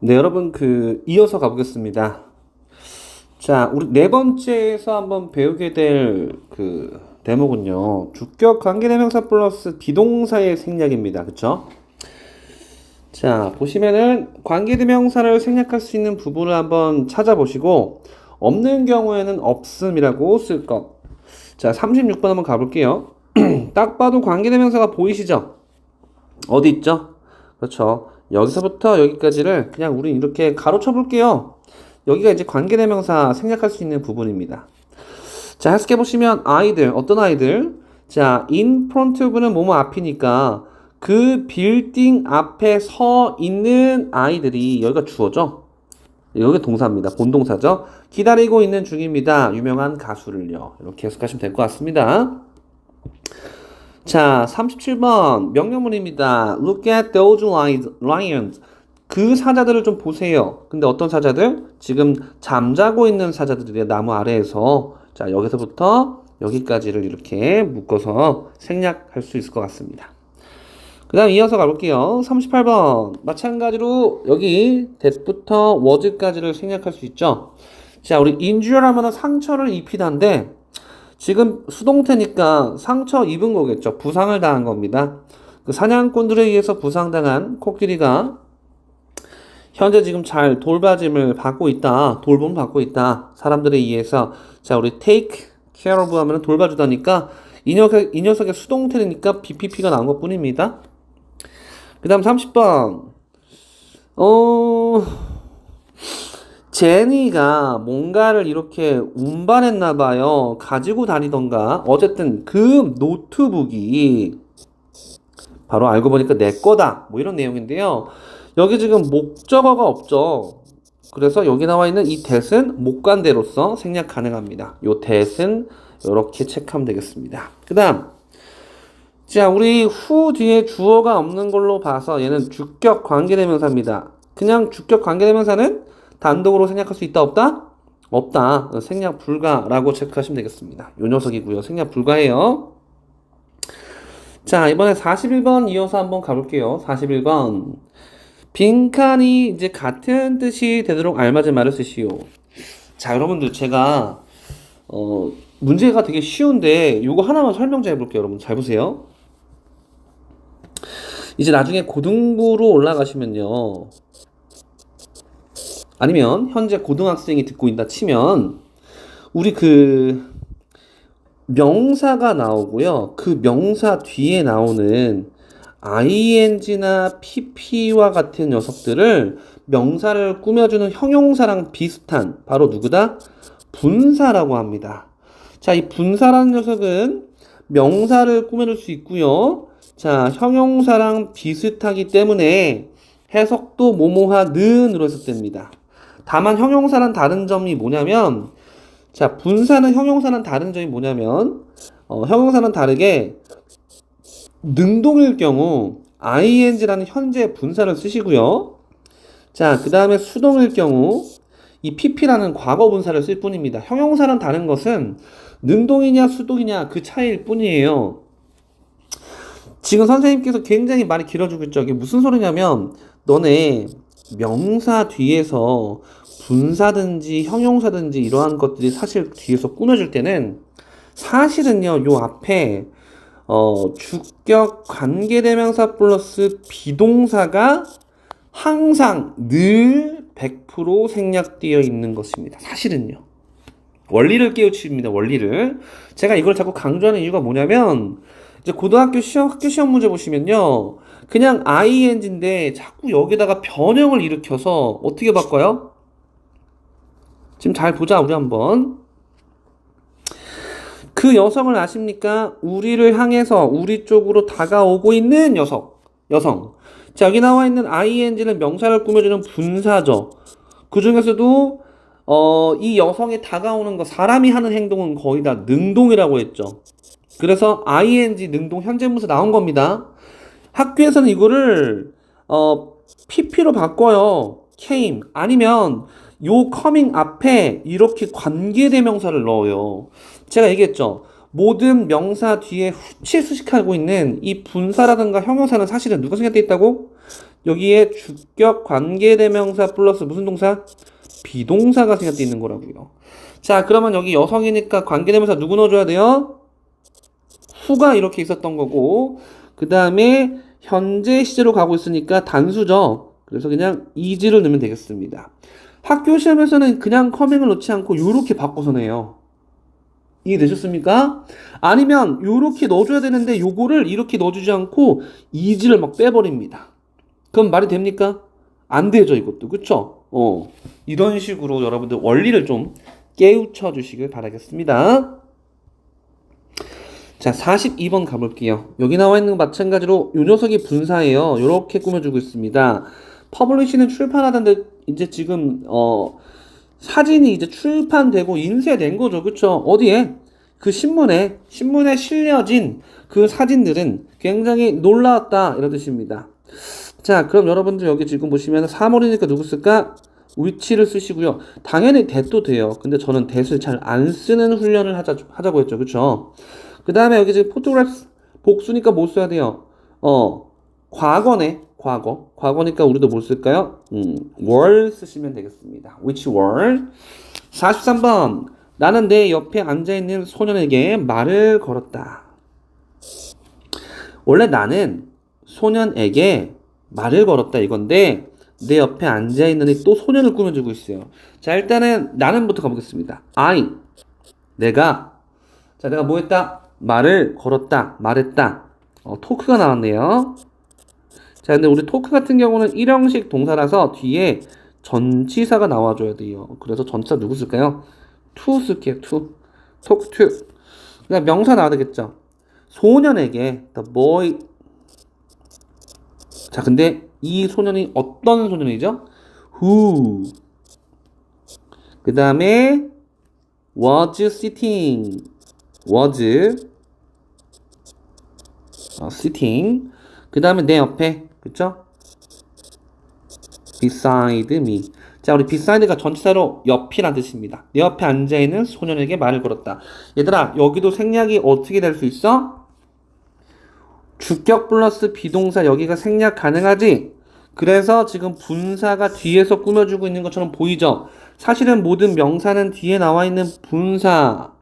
네, 여러분, 그, 이어서 가보겠습니다. 자, 우리 네 번째에서 한번 배우게 될 그 대목은요. 주격 관계대명사 플러스 비동사의 생략입니다. 그쵸? 자, 보시면은 관계대명사를 생략할 수 있는 부분을 한번 찾아보시고, 없는 경우에는 없음이라고 쓸 것. 자, 36번 한번 가볼게요. 딱 봐도 관계대명사가 보이시죠? 어디 있죠? 그렇죠. 여기서부터 여기까지를 그냥 우리 이렇게 가로 쳐 볼게요. 여기가 이제 관계대명사 생략할 수 있는 부분입니다. 자, 해석해 보시면 아이들, 어떤 아이들? 자, in front of는 뭐뭐 앞이니까 그 빌딩 앞에 서 있는 아이들이 여기가 주어죠. 여기 동사입니다. 본동사죠. 기다리고 있는 중입니다. 유명한 가수를요. 이렇게 해석하시면 될 것 같습니다. 자, 37번 명령문입니다. Look at those lions. 그 사자들을 좀 보세요. 근데 어떤 사자들? 지금 잠자고 있는 사자들이에요. 나무 아래에서. 자, 여기서부터 여기까지를 이렇게 묶어서 생략할 수 있을 것 같습니다. 그 다음 이어서 가볼게요. 38번. 마찬가지로 여기 that부터 was까지를 생략할 수 있죠. 자, 우리 injure하면 상처를 입히다인데 지금 수동태니까 상처 입은 거겠죠. 부상을 당한 겁니다. 그 사냥꾼들에 의해서 부상당한 코끼리가 현재 지금 잘 돌봐짐을 받고 있다. 돌봄 받고 있다. 사람들에 의해서 자 우리 take care of 하면 돌봐주다니까 이 녀석 이 녀석의 수동태니까 BPP가 나온 것 뿐입니다. 그 다음 30번 어 제니가 뭔가를 이렇게 운반했나 봐요. 가지고 다니던가. 어쨌든 그 노트북이 바로 알고 보니까 내 거다. 뭐 이런 내용인데요. 여기 지금 목적어가 없죠. 그래서 여기 나와 있는 이 that은 목관대로서 생략 가능합니다. 요 that은 이렇게 체크하면 되겠습니다. 그 다음 자 우리 후 뒤에 주어가 없는 걸로 봐서 얘는 주격 관계대명사입니다. 그냥 주격 관계대명사는 단독으로 생략할 수 있다 없다? 없다. 생략 불가라고 체크하시면 되겠습니다. 요 녀석이고요. 생략 불가예요. 자, 이번에 41번 이어서 한번 가볼게요. 41번. 빈칸이 이제 같은 뜻이 되도록 알맞은 말을 쓰시오. 자, 여러분들 제가 어, 문제가 되게 쉬운데 요거 하나만 설명 좀 해볼게요. 여러분 잘 보세요. 이제 나중에 고등부로 올라가시면요. 아니면 현재 고등학생이 듣고 있다 치면 우리 그 명사가 나오고요. 그 명사 뒤에 나오는 ing나 pp와 같은 녀석들을 명사를 꾸며주는 형용사랑 비슷한 바로 누구다? 분사라고 합니다. 자, 이 분사라는 녀석은 명사를 꾸며줄 수 있고요. 자, 형용사랑 비슷하기 때문에 해석도 모모하 는으로 해석됩니다. 다만 형용사랑 다른 점이 뭐냐면 자 분사는 형용사랑 다른 점이 뭐냐면 어, 형용사는 다르게 능동일 경우 ing라는 현재 분사를 쓰시고요. 자, 그 다음에 수동일 경우 이 pp라는 과거 분사를 쓸 뿐입니다. 형용사랑 다른 것은 능동이냐 수동이냐 그 차이일 뿐이에요. 지금 선생님께서 굉장히 말이 길어지고 있죠. 이게 무슨 소리냐면 너네 명사 뒤에서 분사든지 형용사든지 이러한 것들이 사실 뒤에서 꾸며줄 때는 사실은요, 요 앞에 어, 주격 관계대명사 플러스 비동사가 항상 늘 100% 생략되어 있는 것입니다. 사실은요. 원리를 깨우칩니다. 원리를. 제가 이걸 자꾸 강조하는 이유가 뭐냐면 이제 고등학교 시험 학교 시험 문제 보시면요. 그냥 ing인데 자꾸 여기다가 변형을 일으켜서 어떻게 바꿔요? 지금 잘 보자 우리 한번. 그 여성을 아십니까? 우리를 향해서 우리 쪽으로 다가오고 있는 녀석, 여성. 자, 여기 나와 있는 ing는 명사를 꾸며주는 분사죠. 그 중에서도 어, 이 여성이 다가오는 거, 사람이 하는 행동은 거의 다 능동이라고 했죠. 그래서 ing 능동 현재무사 나온 겁니다. 학교에서는 이거를 어, pp로 바꿔요. came 아니면 요 coming 앞에 이렇게 관계대명사를 넣어요. 제가 얘기했죠. 모든 명사 뒤에 후치 수식하고 있는 이 분사라든가 형용사는 사실은 누가 생략되어 있다고? 여기에 주격 관계대명사 플러스 무슨 동사? 비동사가 생략돼 있는 거라고요. 자, 그러면 여기 여성이니까 관계대명사 누구 넣어줘야 돼요? 후가 이렇게 있었던 거고, 그 다음에 현재 시제로 가고 있으니까 단수죠. 그래서 그냥 is를 넣으면 되겠습니다. 학교 시험에서는 그냥 커밍을 넣지 않고 이렇게 바꿔서 내요. 이해되셨습니까? 아니면 요렇게 넣어줘야 되는데 요거를 이렇게 넣어주지 않고 is를 막 빼버립니다. 그럼 말이 됩니까? 안 되죠 이것도 그쵸? 어 이런 식으로 여러분들 원리를 좀 깨우쳐 주시길 바라겠습니다. 자 42번 가볼게요. 여기 나와 있는 거 마찬가지로 요 녀석이 분사예요. 요렇게 꾸며주고 있습니다. 퍼블리시는 출판하던데 이제 지금 어 사진이 이제 출판되고 인쇄된 거죠. 그쵸? 어디에? 그 신문에, 신문에 실려진 그 사진들은 굉장히 놀라웠다. 이런 뜻입니다. 자, 그럼 여러분들 여기 지금 보시면 3월이니까 누구 쓸까? 위치를 쓰시고요. 당연히 대도 돼요. 근데 저는 대를 잘 안 쓰는 훈련을 하자, 하자고 했죠. 그쵸? 그 다음에 여기 지금 포토그래프 복수니까 뭐 써야 돼요? 어, 과거네. 과거. 과거니까 우리도 뭘 쓸까요? 음, were 쓰시면 되겠습니다. which were. 43번. 나는 내 옆에 앉아있는 소년에게 말을 걸었다. 원래 나는 소년에게 말을 걸었다 이건데 내 옆에 앉아있는 이 또 소년을 꾸며주고 있어요. 자 일단은 나는부터 가보겠습니다. I 내가 자 내가 뭐 했다? 말을 걸었다 말했다 어, 토크가 나왔네요. 자, 근데 우리 토크 같은 경우는 일형식 동사라서 뒤에 전치사가 나와줘야 돼요. 그래서 전치사 누구 쓸까요? to 쓸게요, to. talk. 그냥 명사 나와야 되겠죠? 소년에게, the boy. 자, 근데 이 소년이 어떤 소년이죠? who. 그 다음에 was sitting. Was 어, sitting. 그 다음에 내 옆에 그쵸? beside me. 자, 우리 beside가 전치사로 옆이란 뜻입니다. 내 옆에 앉아있는 소년에게 말을 걸었다. 얘들아, 여기도 생략이 어떻게 될 수 있어? 주격 플러스 비동사 여기가 생략 가능하지? 그래서 지금 분사가 뒤에서 꾸며주고 있는 것처럼 보이죠? 사실은 모든 명사는 뒤에 나와 있는 분사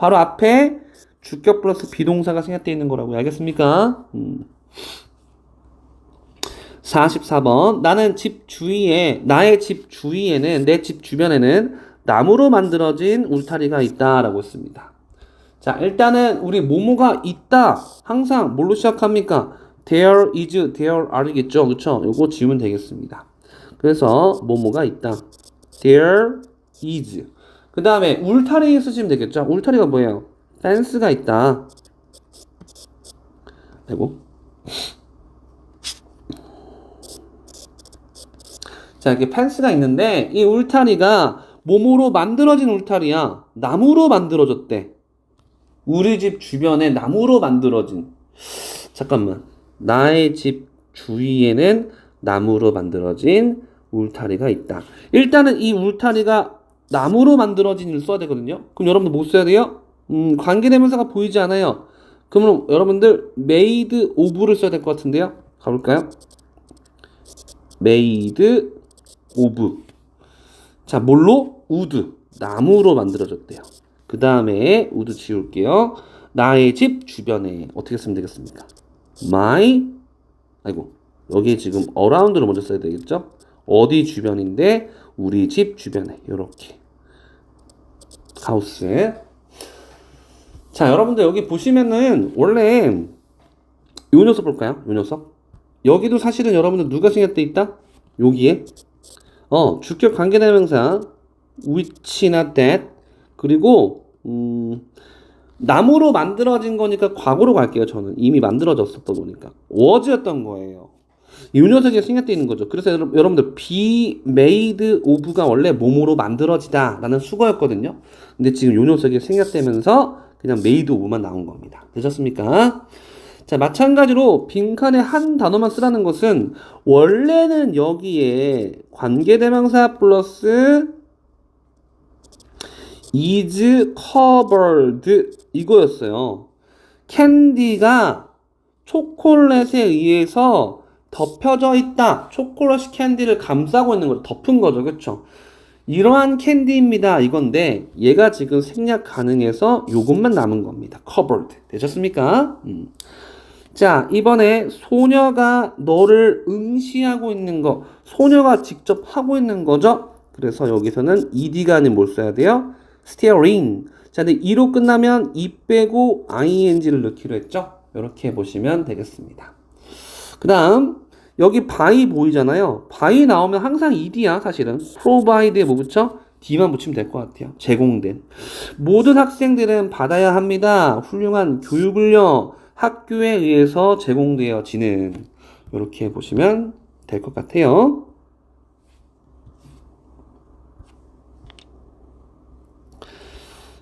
바로 앞에 주격 플러스 비동사가 생략되어 있는 거라고요. 알겠습니까? 음. 44번. 나는 집 주위에, 나의 집 주위에는, 내 집 주변에는 나무로 만들어진 울타리가 있다. 라고 했습니다. 자, 일단은 우리 모모가 있다. 항상 뭘로 시작합니까? There is, there are겠죠. 그쵸? 요거 지우면 되겠습니다. 그래서 모모가 있다. There is. 그 다음에 울타리 쓰시면 되겠죠. 울타리가 뭐예요? 펜스가 있다. 아이고. 자, 이렇게 펜스가 있는데 이 울타리가 몸으로 만들어진 울타리야. 나무로 만들어졌대. 우리 집 주변에 나무로 만들어진. 잠깐만. 나의 집 주위에는 나무로 만들어진 울타리가 있다. 일단은 이 울타리가 나무로 만들어진 을 써야 되거든요. 그럼 여러분들 뭐 써야 돼요? 음, 관계대명사가 보이지 않아요. 그러면 여러분들 made of를 써야 될 것 같은데요. 가볼까요? made of. 자, 뭘로? wood. 나무로 만들어졌대요. 그 다음에 wood 지울게요. 나의 집 주변에 어떻게 쓰면 되겠습니까? my 아이고 여기 지금 around를 먼저 써야 되겠죠? 어디 주변인데 우리 집 주변에 이렇게 하우스에 자 여러분들 여기 보시면은 원래 요 녀석 볼까요? 요 녀석? 여기도 사실은 여러분들 누가 생략돼 있다? 여기에? 어 주격 관계대명사 which나 that. 그리고 음 나무로 만들어진 거니까 과거로 갈게요 저는. 이미 만들어졌었다 보니까. was였던 거예요 이 녀석이 생략되어 있는 거죠 그래서 여러- 여러분들 be made of가 원래 몸으로 만들어지다 라는 수거였거든요 근데 지금 요 녀석이 생략되면서 그냥 made of만 나온 겁니다 되셨습니까? 자 마찬가지로 빈칸에 한 단어만 쓰라는 것은 원래는 여기에 관계대명사 플러스 is covered 이거였어요. 캔디가 초콜릿에 의해서 덮여져 있다. 초콜릿 캔디를 감싸고 있는 걸 덮은 거죠. 그쵸? 이러한 캔디입니다. 이건데 얘가 지금 생략 가능해서 요것만 남은 겁니다. covered. 되셨습니까? 음. 자, 이번에 소녀가 너를 응시하고 있는 거. 소녀가 직접 하고 있는 거죠. 그래서 여기서는 ed가 아닌 뭘 써야 돼요? steering. 자, 근데 e로 끝나면 e 빼고 ing를 넣기로 했죠. 이렇게 보시면 되겠습니다. 그 다음 여기 by 보이잖아요. by 나오면 항상 ed야 사실은. provide에 뭐 붙여? d만 붙이면 될 것 같아요. 제공된. 모든 학생들은 받아야 합니다. 훌륭한 교육을요. 학교에 의해서 제공되어지는 이렇게 보시면 될 것 같아요.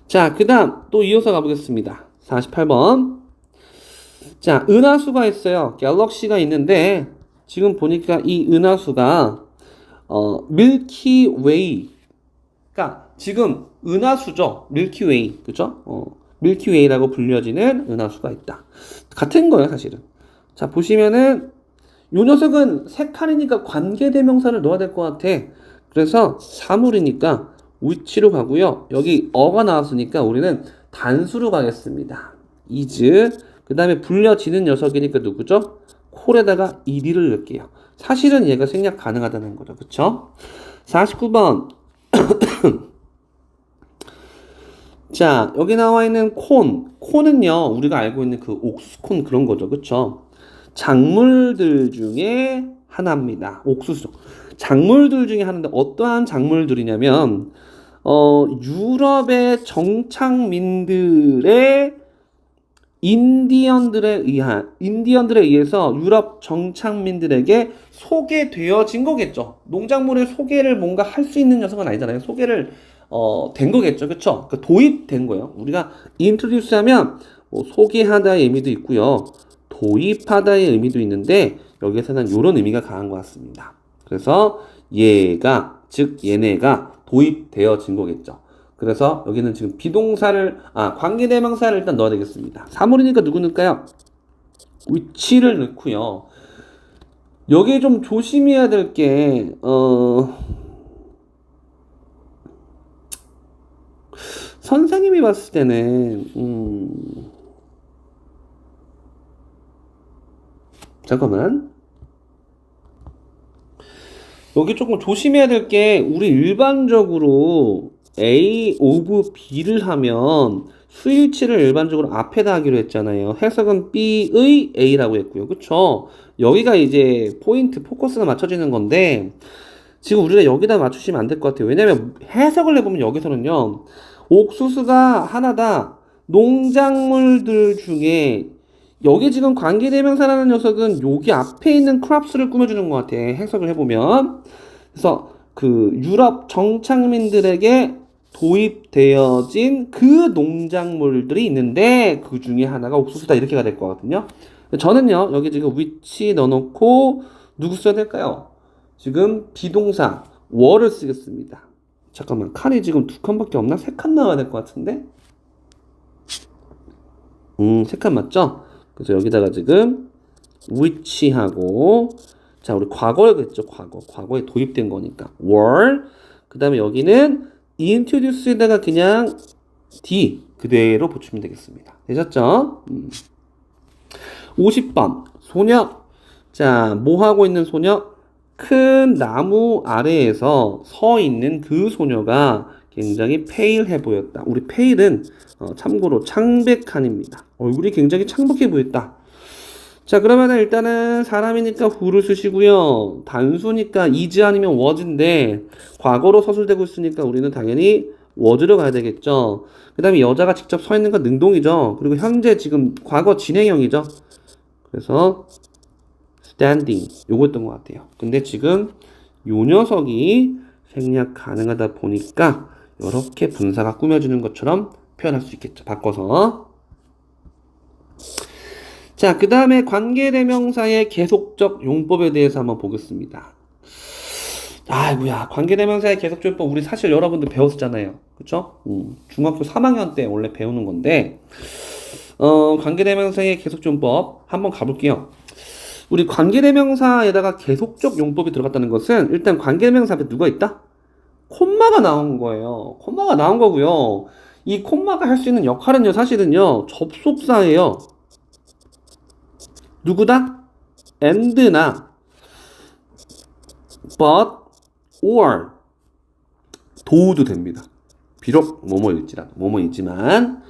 자, 그 다음 또 이어서 가보겠습니다. 48번. 자, 은하수가 있어요. 갤럭시가 있는데 지금 보니까 이 은하수가 어, 밀키웨이. 그러니까 지금 은하수죠. 밀키웨이. 그죠? 어, 밀키웨이라고 불려지는 은하수가 있다. 같은 거예요, 사실은. 자, 보시면은 요 녀석은 세 칸이니까 관계 대명사를 넣어야 될 것 같아. 그래서 사물이니까 위치로 가고요. 여기 어가 나왔으니까 우리는 단수로 가겠습니다. is 그 다음에 불려지는 녀석이니까 누구죠? 콜에다가 ed를 넣을게요. 사실은 얘가 생략 가능하다는 거죠. 그쵸? 49번 자 여기 나와 있는 콘 콘은요 우리가 알고 있는 그 옥수수콘 그런 거죠. 그쵸? 작물들 중에 하나입니다. 옥수수 작물들 중에 하나인데 어떠한 작물들이냐면 어, 유럽의 정착민들의 인디언들에 의한 인디언들에 의해서 유럽 정착민들에게 소개되어진 거겠죠. 농작물의 소개를 뭔가 할 수 있는 녀석은 아니잖아요. 소개를 어, 된 거겠죠. 그쵸? 그 도입된 거예요. 우리가 introduce 하면 뭐 소개하다의 의미도 있고요. 도입하다의 의미도 있는데 여기에서는 이런 의미가 강한 것 같습니다. 그래서 얘가 즉 얘네가 도입되어진 거겠죠. 그래서 여기는 지금 비동사를 아 관계대명사를 일단 넣어야 되겠습니다. 사물이니까 누구 넣을까요? 위치를 넣고요. 여기에 좀 조심해야 될 게 어. 선생님이 봤을 때는 음 잠깐만 여기 조금 조심해야 될 게 우리 일반적으로 A 오브 B를 하면 수일치를 일반적으로 앞에다 하기로 했잖아요. 해석은 B의 A라고 했고요. 그쵸? 여기가 이제 포인트, 포커스가 맞춰지는 건데 지금 우리가 여기다 맞추시면 안 될 것 같아요. 왜냐면 해석을 해보면 여기서는요. 옥수수가 하나다. 농작물들 중에 여기 지금 관계대명사라는 녀석은 여기 앞에 있는 크랍스를 꾸며주는 것 같아. 해석을 해보면. 그래서 그 유럽 정착민들에게 도입되어진 그 농작물들이 있는데 그 중에 하나가 옥수수다 이렇게가 될 거거든요. 저는요 여기 지금 위치 넣어놓고 누구 써야 될까요? 지금 비동사 월을 쓰겠습니다. 잠깐만 칸이 지금 두 칸밖에 없나? 세 칸 나와야 될 것 같은데? 음, 세 칸 맞죠? 그래서 여기다가 지금 위치하고 자 우리 과거겠죠 과거 과거에 도입된 거니까 were 그 다음에 여기는 introduce에다가 그냥 d 그대로 붙이면 되겠습니다 되셨죠? 음. 50번 소녀 자 뭐 하고 있는 소녀 큰 나무 아래에서 서 있는 그 소녀가 굉장히 페일해 보였다. 우리 페일은 어, 참고로 창백한입니다. 얼굴이 굉장히 창백해 보였다. 자 그러면 일단은 사람이니까 후를 쓰시고요. 단수니까 is 아니면 was인데 과거로 서술되고 있으니까 우리는 당연히 was로 가야 되겠죠. 그 다음에 여자가 직접 서 있는 건 능동이죠. 그리고 현재 지금 과거 진행형이죠. 그래서 standing 요거였던 것 같아요. 근데 지금 요 녀석이 생략 가능하다 보니까 이렇게 분사가 꾸며주는 것처럼 표현할 수 있겠죠. 바꿔서. 자, 그 다음에 관계대명사의 계속적 용법에 대해서 한번 보겠습니다. 아이고야, 관계대명사의 계속적 용법 우리 사실 여러분들 배웠었잖아요. 그쵸? 음, 중학교 3학년 때 원래 배우는 건데, 어, 관계대명사의 계속적 용법 한번 가볼게요. 우리 관계대명사에다가 계속적 용법이 들어갔다는 것은 일단 관계대명사 앞에 누가 있다? 콤마가 나온 거예요. 콤마가 나온 거고요. 이 콤마가 할 수 있는 역할은요, 사실은요, 접속사예요. 누구다? and나 but or 도우도 됩니다. 비록 뭐뭐일지라도 뭐뭐이지만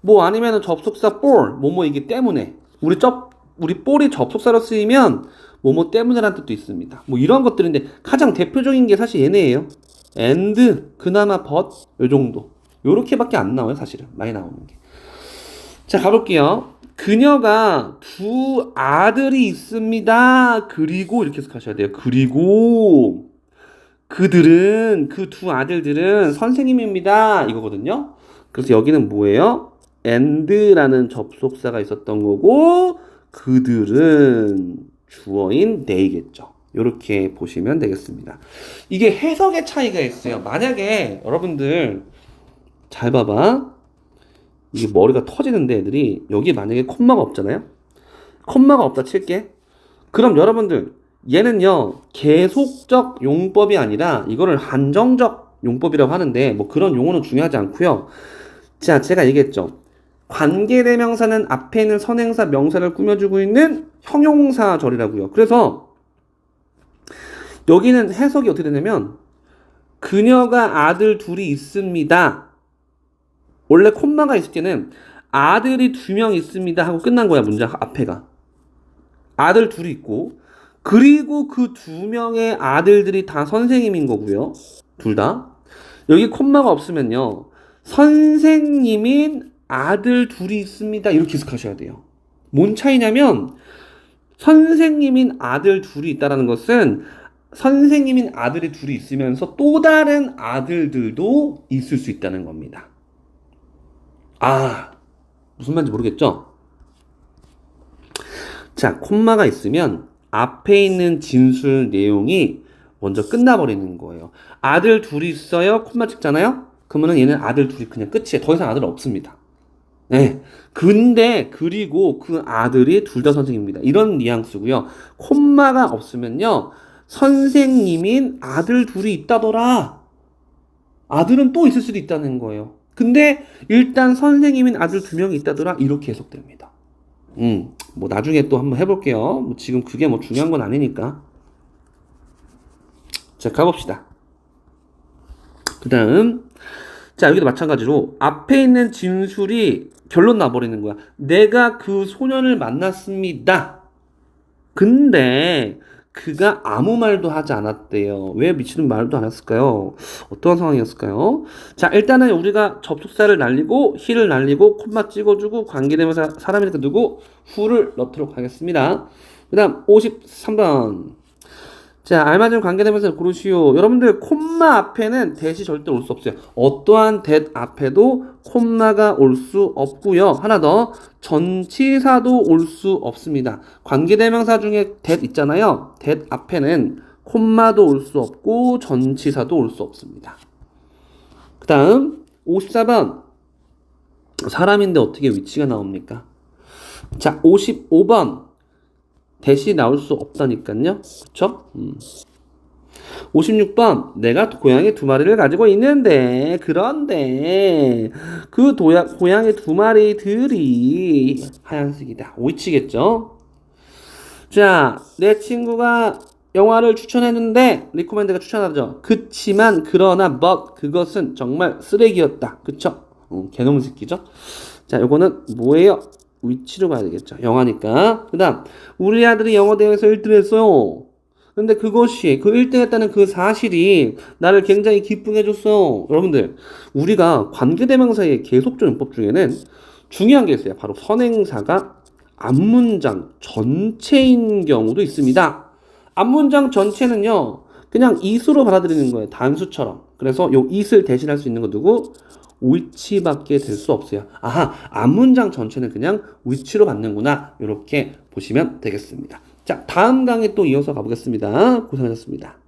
뭐 아니면은 접속사 for 뭐뭐이기 때문에 우리 접 우리 볼이 접속사로 쓰이면 뭐뭐 때문에라는 뜻도 있습니다. 뭐 이런 것들인데 가장 대표적인 게 사실 얘네예요. and 그나마 but 요 정도 요렇게밖에 안 나와요 사실은 많이 나오는 게. 자 가볼게요. 그녀가 두 아들이 있습니다. 그리고 이렇게 해석하셔야 돼요. 그리고 그들은 그 두 아들들은 선생님입니다. 이거거든요. 그래서 여기는 뭐예요? and라는 접속사가 있었던 거고 그들은 주어인 they겠죠. 이렇게 보시면 되겠습니다. 이게 해석의 차이가 있어요. 만약에 여러분들 잘 봐봐. 이게 머리가 터지는데 애들이 여기 만약에 콤마가 없잖아요. 콤마가 없다 칠게. 그럼 여러분들 얘는요 계속적 용법이 아니라 이거를 한정적 용법이라고 하는데 뭐 그런 용어는 중요하지 않고요. 자 제가 얘기했죠. 관계대명사는 앞에 있는 선행사 명사를 꾸며주고 있는 형용사절이라고요. 그래서 여기는 해석이 어떻게 되냐면 그녀가 아들 둘이 있습니다. 원래 콤마가 있을 때는 아들이 두 명 있습니다 하고 끝난 거야 문장 앞에가. 아들 둘이 있고 그리고 그 두 명의 아들들이 다 선생님인 거고요. 둘 다. 여기 콤마가 없으면요. 선생님인 아들 둘이 있습니다. 이렇게 해석하셔야 돼요. 뭔 차이냐면 선생님인 아들 둘이 있다라는 것은 선생님인 아들이 둘이 있으면서 또 다른 아들들도 있을 수 있다는 겁니다. 아, 무슨 말인지 모르겠죠? 자, 콤마가 있으면 앞에 있는 진술 내용이 먼저 끝나버리는 거예요. 아들 둘이 있어요. 콤마 찍잖아요. 그러면은 얘는 아들 둘이 그냥 끝이에요. 더 이상 아들 없습니다. 네. 근데 그리고 그 아들이 둘 다 선생님입니다. 이런 뉘앙스고요. 콤마가 없으면요. 선생님인 아들 둘이 있다더라. 아들은 또 있을 수도 있다는 거예요. 근데 일단 선생님인 아들 두 명이 있다더라. 이렇게 해석됩니다. 음, 뭐 나중에 또 한번 해볼게요. 뭐 지금 그게 뭐 중요한 건 아니니까. 자, 가봅시다. 그 다음. 자, 여기도 마찬가지로 앞에 있는 진술이 결론 나버리는 거야. 내가 그 소년을 만났습니다. 근데 그가 아무 말도 하지 않았대요. 왜 미치는 말도 안 했을까요? 어떤 상황이었을까요? 자, 일단은 우리가 접속사를 날리고, 히를 날리고, 콤마 찍어주고, 관계대명사 사람이니까 누구, 후를 넣도록 하겠습니다. 그 다음, 53번. 자, 알맞은 관계대명사를 고르시오. 여러분들, 콤마 앞에는 대시 절대 올 수 없어요. 어떠한 대 앞에도 콤마가 올 수 없고요. 하나 더, 전치사도 올 수 없습니다. 관계대명사 중에 that 있잖아요. that 앞에는 콤마도 올 수 없고 전치사도 올 수 없습니다. 그 다음 54번 사람인데 어떻게 위치가 나옵니까? 자 55번 대시 나올 수 없다니까요. 그쵸? 음. 56번 내가 고양이 두 마리를 가지고 있는데 그런데 그 도야, 고양이 두 마리들이 하얀색이다. 오이치겠죠? 자내 친구가 영화를 추천했는데 리코멘드가 추천하죠. 그치만 그러나 but 그것은 정말 쓰레기였다. 그쵸? 음, 개놈 새끼죠? 자 요거는 뭐예요 위치로 봐야 되겠죠 영화니까 그 다음 우리 아들이 영어 대회에서 1등 했어요 근데 그것이 그 1등 했다는 그 사실이 나를 굉장히 기쁘게 해줬어. 여러분들, 우리가 관계대명사의 계속적 용법 중에는 중요한 게 있어요. 바로 선행사가 앞문장 전체인 경우도 있습니다. 앞문장 전체는요, 그냥 it으로 받아들이는 거예요. 단수처럼. 그래서 요 it을 대신할 수 있는 거 누구? 위치 밖에 될 수 없어요. 아하, 앞문장 전체는 그냥 위치로 받는구나. 이렇게 보시면 되겠습니다. 자, 다음 강의 또 이어서 가보겠습니다. 고생하셨습니다.